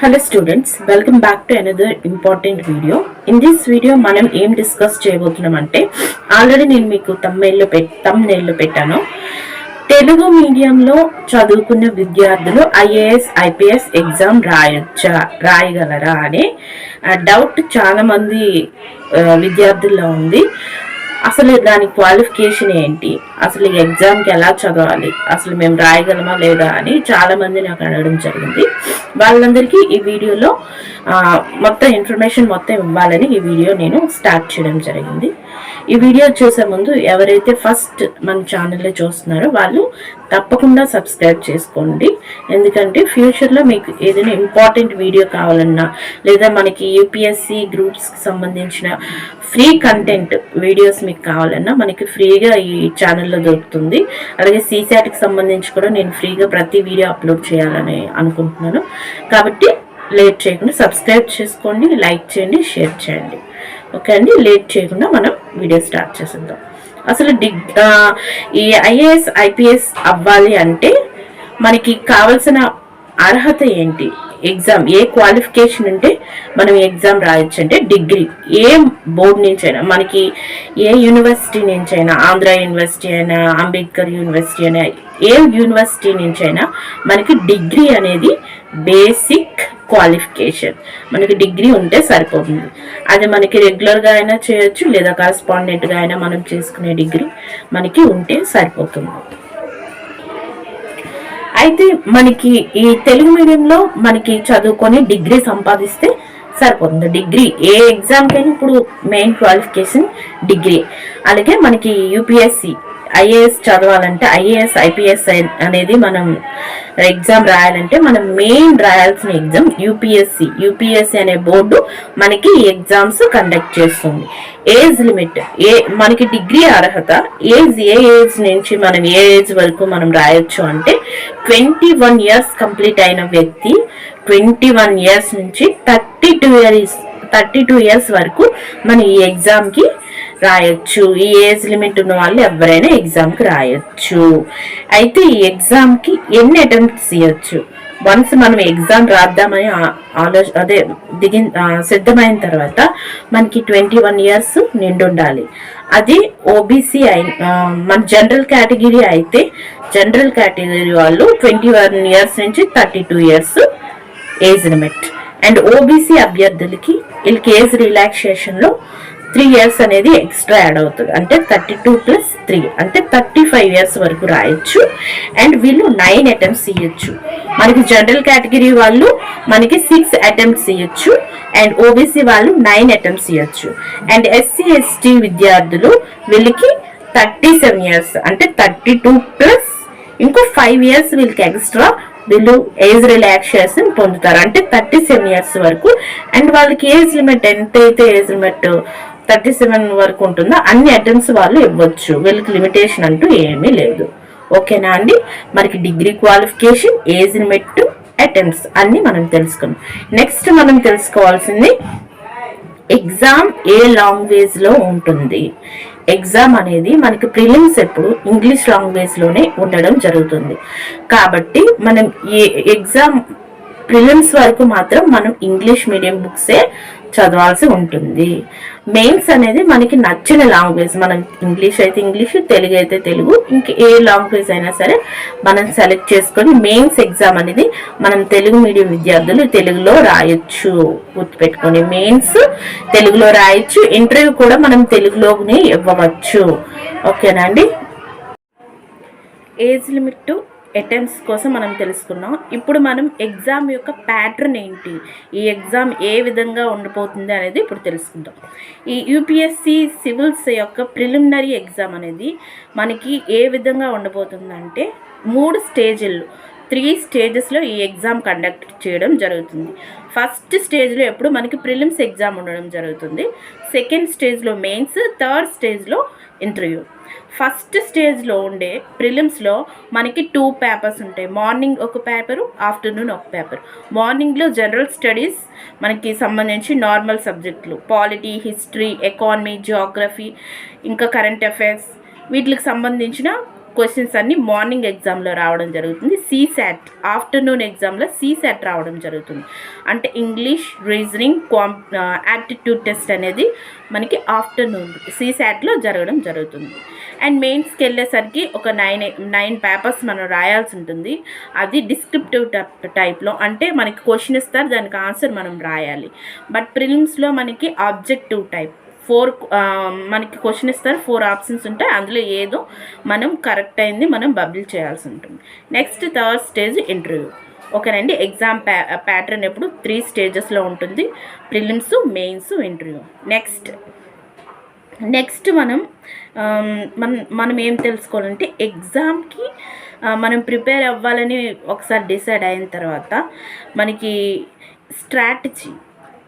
Hello students welcome back to another important video in this video మనం ఏం discuss చేయబోతున్నాం అంటే ఆల్రెడీ నేను మీకు తమ్మెయిల్లో పెట్ తమ్నెయిల్లో పెట్టాను. తెలుగు మీడియంలో చదువుకున్న విద్యార్థులు ఐఏఎస్ ఐపీఎస్ ఎగ్జామ్ రాయొచ్చా రాయగలరా అనే డౌట్ చాలామంది విద్యార్థుల్లో ఉంది. అసలు దాని క్వాలిఫికేషన్ ఏంటి? అసలు ఈ ఎగ్జామ్కి ఎలా చదవాలి? అసలు మేము రాయగలమా లేదా అని చాలామంది నాకు అడగడం జరిగింది. వాళ్ళందరికీ ఈ వీడియోలో మొత్తం ఇన్ఫర్మేషన్ మొత్తం ఇవ్వాలని ఈ వీడియో నేను స్టార్ట్ చేయడం జరిగింది. ఈ వీడియో చూసే ముందు ఎవరైతే ఫస్ట్ మన ఛానల్లో చూస్తున్నారో వాళ్ళు తప్పకుండా సబ్స్క్రైబ్ చేసుకోండి. ఎందుకంటే ఫ్యూచర్లో మీకు ఏదైనా ఇంపార్టెంట్ వీడియో కావాలన్నా లేదా మనకి యూపీఎస్సి గ్రూప్స్కి సంబంధించిన ఫ్రీ కంటెంట్ వీడియోస్ మీకు కావాలన్నా మనకి ఫ్రీగా ఈ ఛానల్లో దొరుకుతుంది. అలాగే సీసాట్కి సంబంధించి కూడా నేను ఫ్రీగా ప్రతి వీడియో అప్లోడ్ చేయాలని అనుకుంటున్నాను. కాబట్టి లేట్ చేయకుండా సబ్స్క్రైబ్ చేసుకోండి లైక్ చేయండి షేర్ చేయండి. ఓకే అండి లేట్ చేయకుండా మనం వీడియో స్టార్ట్ చేసేద్దాం. అసలు డిగ్ ఈ ఐఏఎస్ ఐపీఎస్ అవ్వాలి అంటే మనకి కావాల్సిన అర్హత ఏంటి? ఎగ్జామ్ ఏ క్వాలిఫికేషన్ ఉంటే మనం ఎగ్జామ్ రాయొచ్చు. అంటే డిగ్రీ. ఏ బోర్డు నుంచైనా మనకి ఏ యూనివర్సిటీ నుంచైనా ఆంధ్ర యూనివర్సిటీ అయినా అంబేద్కర్ యూనివర్సిటీ అయినా ఏ యూనివర్సిటీ నుంచైనా మనకి డిగ్రీ అనేది బేసిక్ క్వాలిఫికేషన్. మనకి డిగ్రీ ఉంటే సరిపోతుంది. అది మనకి రెగ్యులర్గా అయినా చేయొచ్చు లేదా కరస్పాండెంట్గా అయినా మనం చేసుకునే డిగ్రీ మనకి ఉంటే సరిపోతుంది. అయితే మనకి ఈ తెలుగు మీడియంలో మనకి చదువుకొని డిగ్రీ సంపాదిస్తే సరిపోతుంది. డిగ్రీ ఏ ఎగ్జామ్కైనా ఇప్పుడు మెయిన్ క్వాలిఫికేషన్ డిగ్రీ. అలాగే మనకి యూపీఎస్సి ఐఏఎస్ చదవాలంటే ఐఏఎస్ ఐపీఎస్ అనేది మనం ఎగ్జామ్ రాయాలంటే మనం మెయిన్ రాయాల్సిన ఎగ్జామ్ యూపీఎస్సి యూపీఎస్సి అనే బోర్డు మనకి ఎగ్జామ్స్ కండక్ట్ చేస్తుంది. ఏజ్ లిమిట్ ఏ మనకి డిగ్రీ అర్హత ఏజ్ ఏ ఏజ్ నుంచి మనం ఏ ఏజ్ వరకు మనం రాయొచ్చు అంటే ట్వంటీ వన్ ఇయర్స్ కంప్లీట్ అయిన వ్యక్తి ట్వంటీ వన్ ఇయర్స్ నుంచి thirty two years thirty two years వరకు మన ఈ ఎగ్జామ్కి రాయొచ్చు. ఈ ఏజ్ లిమిట్ ఉన్న వాళ్ళు ఎవరైనా ఎగ్జామ్కి రాయొచ్చు. అయితే ఈ ఎగ్జామ్కి ఎన్ని అటెంప్ట్స్ ఇవ్వచ్చు వన్స్ మనం ఎగ్జామ్ రాద్దామని ఆ- ఆలోచ అదే దిగి సిద్ధమైన తర్వాత మనకి ట్వంటీ వన్ ఇయర్స్ నిండుండాలి. అది ఓబీసీ అయి మన జనరల్ కేటగిరీ అయితే జనరల్ కేటగిరీ వాళ్ళు ట్వంటీ వన్ ఇయర్స్ నుంచి thirty two years age limit. And OBC అభ్యర్థులకి వీళ్ళకి ఏజ్ రిలాక్సేషన్లో త్రీ ఇయర్స్ అనేది ఎక్స్ట్రా యాడ్ అవుతుంది. అంటే థర్టీ టూ ప్లస్ త్రీ. అంటే థర్టీ ఫైవ్ ఇయర్స్ వరకు రాయొచ్చు. అండ్ వీళ్ళు నైన్ అటెంప్ట్స్ ఇవ్వచ్చు మనకి జనరల్ కేటగిరీ వాళ్ళు మనకి సిక్స్ అటెంప్ట్స్ ఇవ్వచ్చు అండ్ ఓబీసీ వాళ్ళు నైన్ అటెంప్ట్స్ ఇవ్వచ్చు అండ్ ఎస్సీ ఎస్టీ విద్యార్థులు వీళ్ళకి థర్టీ సెవెన్ ఇయర్స్. అంటే థర్టీ టూ ప్లస్ ఇంకో ఫైవ్ ఇయర్స్ వీళ్ళకి ఎక్స్ట్రా వీళ్ళు ఏజ్ రిలాక్సేషన్ పొందుతారు. అంటే థర్టీ సెవెన్ ఇయర్స్ వరకు. అండ్ వాళ్ళకి ఏజ్ లిమిట్ ఎంతైతే ఏజ్ లిమిట్ థర్టీ సెవెన్ వరకు ఉంటుందో? అన్ని అటెంప్ట్స్ వాళ్ళు ఇవ్వచ్చు. వీళ్ళకి లిమిటేషన్ అంటూ ఏమీ లేదు. ఓకేనా అండి? మనకి degree qualification age limit attempts అన్ని మనం తెలుసుకున్నాం. నెక్స్ట్ మనం తెలుసుకోవాల్సింది ఎగ్జామ్ ఏ లాంగ్వేజ్లో ఉంటుంది? ఎగ్జామ్ అనేది మనకి ప్రిలిమ్స్ ఎప్పుడు ఇంగ్లీష్ లాంగ్వేజ్లోనే ఉండడం జరుగుతుంది. కాబట్టి మనం ఏ ఎగ్జామ్ ప్రిలిమ్స్ వరకు మాత్రం మనం ఇంగ్లీష్ మీడియం బుక్సే చదవాల్సి ఉంటుంది. మెయిన్స్ అనేది మనకి నచ్చిన లాంగ్వేజ్ మనం ఇంగ్లీష్ అయితే ఇంగ్లీష్ తెలుగు అయితే తెలుగు. ఇంక ఏ లాంగ్వేజ్ అయినా సరే మనం సెలెక్ట్ చేసుకొని మెయిన్స్ ఎగ్జామ్ అనేది మనం తెలుగు మీడియం విద్యార్థులు తెలుగులో రాయొచ్చు. గుర్తుపెట్టుకొని మెయిన్స్ తెలుగులో రాయొచ్చు. ఇంటర్వ్యూ కూడా మనం తెలుగులోనే ఇవ్వవచ్చు. ఓకేనా అండి ఏజ్ లిమిట్ అటెంప్ట్స్ కోసం మనం తెలుసుకున్నాం. ఇప్పుడు మనం ఎగ్జామ్ యొక్క ప్యాటర్న్ ఏంటి? ఈ ఎగ్జామ్ ఏ విధంగా ఉండిపోతుంది అనేది ఇప్పుడు తెలుసుకుందాం. ఈ యూపీఎస్సి సివిల్స్ యొక్క ప్రిలిమినరీ ఎగ్జామ్ అనేది మనకి ఏ విధంగా ఉండబోతుందంటే మూడు స్టేజ్లు త్రీ స్టేజెస్లో ఈ ఎగ్జామ్ కండక్ట్ చేయడం జరుగుతుంది. ఫస్ట్ స్టేజ్లో ఎప్పుడు మనకి ప్రిలిమ్స్ ఎగ్జామ్ ఉండడం జరుగుతుంది. సెకండ్ స్టేజ్లో మెయిన్స్ థర్డ్ స్టేజ్లో ఇంటర్వ్యూ. ఫస్ట్ స్టేజ్లో ఉండే ప్రిలిమ్స్లో మనకి టూ పేపర్స్ ఉంటాయి. మార్నింగ్ ఒక పేపరు ఆఫ్టర్నూన్ ఒక పేపర్. మార్నింగ్లో జనరల్ స్టడీస్ మనకి సంబంధించి నార్మల్ సబ్జెక్టులు. పాలిటీ హిస్టరీ ఎకానమీ జియోగ్రఫీ ఇంకా కరెంట్ అఫైర్స్ వీటికి సంబంధించిన క్వశ్చన్స్ అన్ని మార్నింగ్ ఎగ్జామ్లో రావడం జరుగుతుంది. సీసాట్ ఆఫ్టర్నూన్ ఎగ్జామ్లో సీసాట్ రావడం జరుగుతుంది. అంటే ఇంగ్లీష్ రీజనింగ్ కాం యాప్టిట్యూడ్ టెస్ట్ అనేది మనకి ఆఫ్టర్నూన్ సీసాట్లో జరగడం జరుగుతుంది. అండ్ మెయిన్స్కి వెళ్ళేసరికి ఒక నైన్ నైన్ పేపర్స్ మనం రాయాల్సి ఉంటుంది. అది డిస్క్రిప్టివ్ టైప్లో అంటే మనకి క్వశ్చన్ ఇస్తారు దానికి ఆన్సర్ మనం రాయాలి. బట్ ప్రిలిమ్స్లో మనకి ఆబ్జెక్టివ్ టైప్ ఫోర్ మనకి క్వశ్చన్ ఇస్తారు ఫోర్ ఆప్షన్స్ ఉంటాయి అందులో ఏదో మనం కరెక్ట్ అయింది మనం బబుల్ చేయాల్సి ఉంటుంది. నెక్స్ట్ థర్డ్ స్టేజ్ ఇంటర్వ్యూ ఓకేనండి ఎగ్జామ్ ప్యా ప్యాటర్న్ ఎప్పుడు? త్రీ స్టేజెస్లో ఉంటుంది prelims mains interview next next మనం మనం మనం ఏం తెలుసుకోవాలంటే ఎగ్జామ్కి మనం ప్రిపేర్ అవ్వాలని ఒకసారి డిసైడ్ అయిన తర్వాత మనకి స్ట్రాటజీ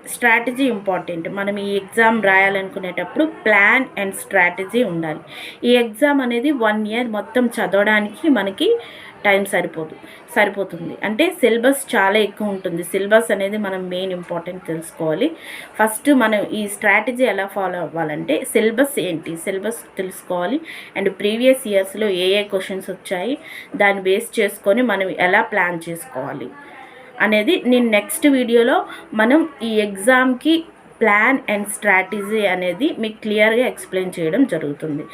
స్ట్రాటజీ ఇంపార్టెంట్ మనం ఈ ఎగ్జామ్ రాయాలనుకునేటప్పుడు ప్లాన్ అండ్ స్ట్రాటజీ ఉండాలి. ఈ ఎగ్జామ్ అనేది వన్ ఇయర్ మొత్తం చదవడానికి మనకి టైం సరిపోదు సరిపోతుంది. అంటే సిలబస్ చాలా ఎక్కువ ఉంటుంది. సిలబస్ అనేది మనం మెయిన్ ఇంపార్టెంట్ తెలుసుకోవాలి. ఫస్ట్ మనం ఈ స్ట్రాటజీ ఎలా ఫాలో అవ్వాలంటే సిలబస్ ఏంటి? సిలబస్ తెలుసుకోవాలి. అండ్ ప్రీవియస్ ఇయర్స్లో ఏ ఏ క్వశ్చన్స్ వచ్చాయి? దాన్ని బేస్ చేసుకొని మనం ఎలా ప్లాన్ చేసుకోవాలి? అనేది నేను నెక్స్ట్ వీడియోలో మనం ఈ ఎగ్జామ్కి ప్లాన్ అండ్ స్ట్రాటజీ అనేది మీకు క్లియర్గా ఎక్స్ప్లెయిన్ చేయడం జరుగుతుంది.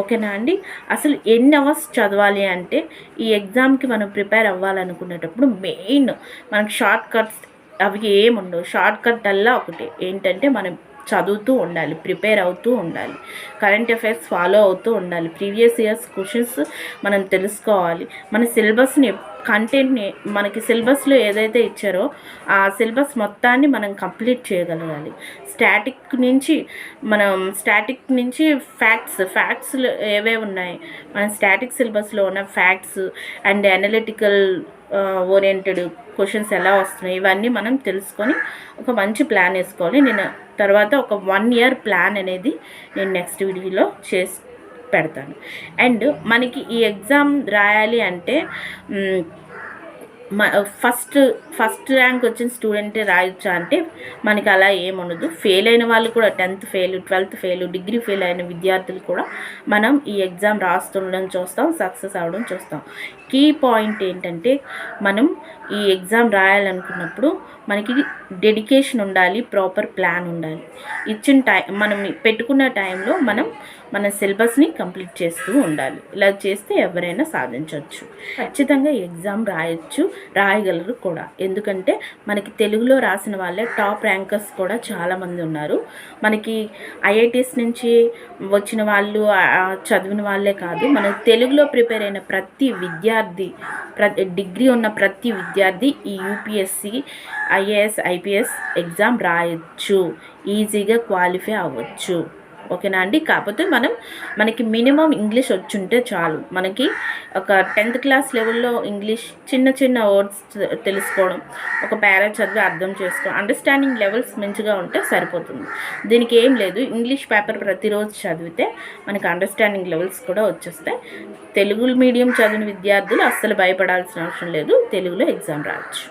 ఓకేనా అండి? అసలు ఎన్ని అవర్స్ చదవాలి అంటే ఈ ఎగ్జామ్కి మనం ప్రిపేర్ అవ్వాలనుకునేటప్పుడు మెయిన్ మనకు షార్ట్ కట్స్ అవి ఏముండవు. షార్ట్ కట్ అల్లా ఒకటి. ఏంటంటే మనం చదువుతూ ఉండాలి ప్రిపేర్ అవుతూ ఉండాలి. కరెంట్ అఫైర్స్ ఫాలో అవుతూ ఉండాలి. ప్రీవియస్ ఇయర్స్ క్వశ్చన్స్ మనం తెలుసుకోవాలి. మన సిలబస్ని కంటెంట్ని మనకి సిలబస్లో ఏదైతే ఇచ్చారో ఆ సిలబస్ మొత్తాన్ని మనం కంప్లీట్ చేయగలగాలి. స్టాటిక్ నుంచి మనం స్టాటిక్ నుంచి ఫ్యాక్ట్స్ ఫ్యాక్ట్స్లో ఏవే ఉన్నాయి? మన స్టాటిక్ సిలబస్లో ఉన్న facts and analytical oriented questions ఎలా వస్తున్నాయి ఇవన్నీ మనం తెలుసుకొని ఒక మంచి ప్లాన్ వేసుకోవాలి. నేను తర్వాత ఒక వన్ ఇయర్ ప్లాన్ అనేది నేను నెక్స్ట్ వీడియోలో చేసి పెడతాను. అండ్ మనకి ఈ ఎగ్జామ్ రాయాలి అంటే ఫస్ట్ ఫస్ట్ ర్యాంక్ వచ్చిన స్టూడెంటే రాయొచ్చా అంటే మనకి అలా ఏముండదు ఫెయిల్ అయిన వాళ్ళు కూడా tenth fail twelfth fail degree fail అయిన విద్యార్థులు కూడా మనం ఈ ఎగ్జామ్ రాస్తుండడం చూస్తాం సక్సెస్ అవ్వడం చూస్తాం. కీ పాయింట్ ఏంటంటే మనం ఈ ఎగ్జామ్ రాయాలనుకున్నప్పుడు మనకి డెడికేషన్ ఉండాలి ప్రాపర్ ప్లాన్ ఉండాలి. ఇచ్చిన టైం మనం పెట్టుకున్న టైంలో మనం మన సిలబస్ని కంప్లీట్ చేస్తూ ఉండాలి. ఇలా చేస్తే ఎవరైనా సాధించవచ్చు. ఖచ్చితంగా ఎగ్జామ్ రాయొచ్చు రాయగలరు కూడా. ఎందుకంటే మనకి తెలుగులో రాసిన వాళ్ళే టాప్ ర్యాంకర్స్ కూడా చాలామంది ఉన్నారు. మనకి ఐఐటీస్ నుంచి వచ్చిన వాళ్ళు చదివిన వాళ్ళే కాదు మన తెలుగులో ప్రిపేర్ అయిన ప్రతి విద్యార్థి ప్ర డిగ్రీ ఉన్న ప్రతి విద్యార్థి ఈ యూపీఎస్సి ఐఏఎస్ ఐపీఎస్ ఎగ్జామ్ రాయొచ్చు. ఈజీగా క్వాలిఫై అవ్వచ్చు. ఓకేనా అండి? కాకపోతే మనం మనకి మినిమం ఇంగ్లీష్ వచ్చుంటే చాలు. మనకి ఒక టెన్త్ క్లాస్ లెవెల్లో ఇంగ్లీష్ చిన్న చిన్న వర్డ్స్ తెలుసుకోవడం ఒక పేరా చదివి అర్థం చేసుకోవడం అండర్స్టాండింగ్ లెవెల్స్ మంచిగా ఉంటే సరిపోతుంది. దీనికి ఏం లేదు. ఇంగ్లీష్ పేపర్ ప్రతిరోజు చదివితే మనకి అండర్స్టాండింగ్ లెవెల్స్ కూడా వచ్చేస్తాయి. తెలుగు మీడియం చదివిన విద్యార్థులు అస్సలు భయపడాల్సిన అవసరం లేదు. తెలుగులో ఎగ్జామ్ రావచ్చు